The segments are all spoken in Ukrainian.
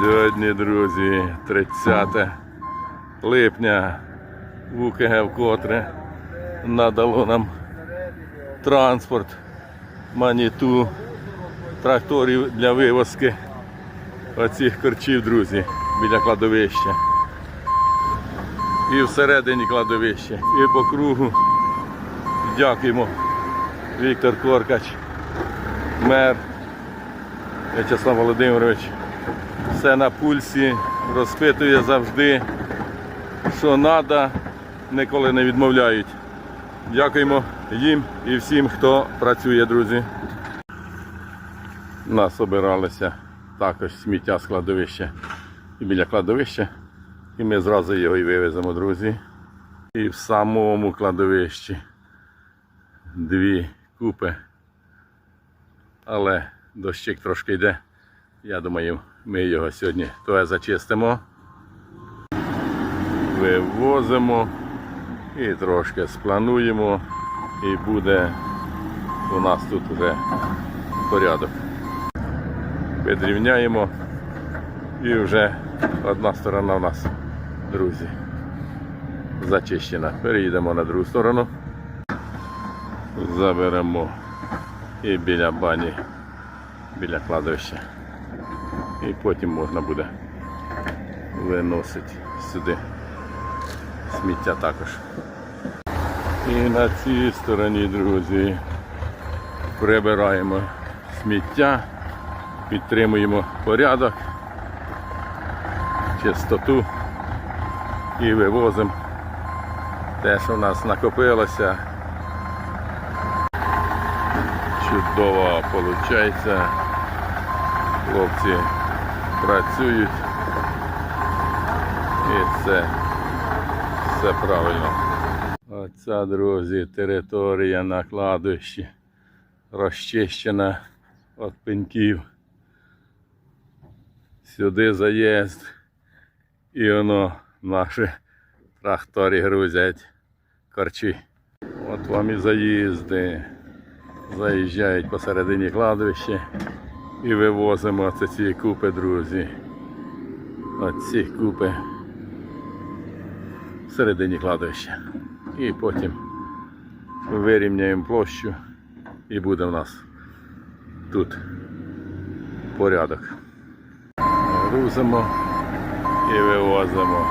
Сьогодні, друзі, 30 липня УКГ вкотре надало нам транспорт, маніту, тракторів для вивозки оцих корчів, друзі, біля кладовища. І всередині кладовища, і по кругу. Дякуємо. Віктор Коркач, мер В'ячеслав Володимирович. Все на пульсі, розпитує завжди, що треба, ніколи не відмовляють. Дякуємо їм і всім, хто працює, друзі. Нас обиралися також сміття з кладовища і біля кладовища. І ми зразу його і вивеземо, друзі. І в самому кладовищі дві купи. Але дощик трошки йде. Я думаю, ми його сьогодні то зачистимо, вивозимо і трошки сплануємо. І буде у нас тут вже порядок. Підрівняємо і вже одна сторона у нас, друзі, зачищена. Переїдемо на другу сторону. Заберемо і біля бані, біля кладовища. І потім можна буде виносити сюди сміття також. І на цій стороні, друзі, прибираємо сміття, підтримуємо порядок, чистоту і вивозимо те, що в нас накопилося. Чудово виходить. Хлопці працюють. І це все правильно. Оця, друзі, територія на кладовищі розчищена від пеньків. Сюди заїзд. І воно наші трактори грузять корчі. От вам і заїзди. Заїжджають посередині кладовища і вивозимо оце ці купи, друзі. Оці купи всередині кладовища. І потім вирівняємо площу і буде в нас тут порядок. Грузимо і вивозимо.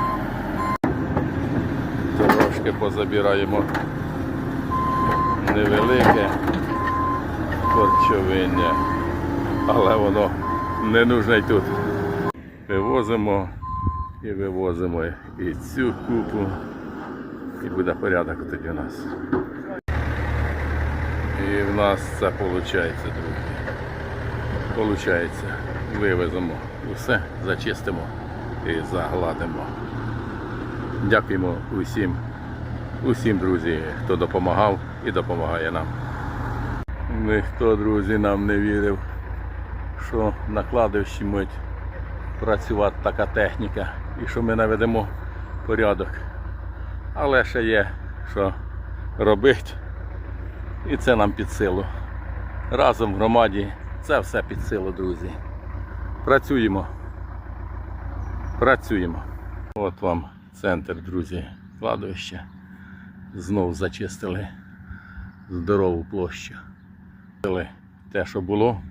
Трошки позабираємо невелике корчовиння, але воно не нужне й тут. Вивозимо і вивозимо і цю купу, і буде порядок тоді у нас. І в нас це виходить, друзі. Получається, вивеземо усе, зачистимо і загладимо. Дякуємо усім, усім, друзі, хто допомагав і допомагає нам. Ніхто, друзі, нам не вірив, що на кладовищі мить працювати така техніка і що ми наведемо порядок. Але ще є що робити. І це нам під силу. Разом в громаді це все під силу, друзі. Працюємо. Працюємо. От вам центр, друзі, кладовища. Знов зачистили здорову площу. Те, що було,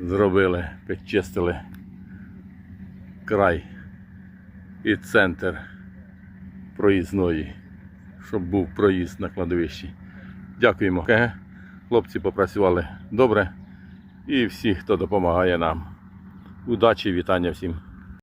зробили, підчистили край і центр проїзної, щоб був проїзд на кладовищі. Дякуємо. Хлопці попрацювали добре і всі, хто допомагає нам. Удачі вітання всім.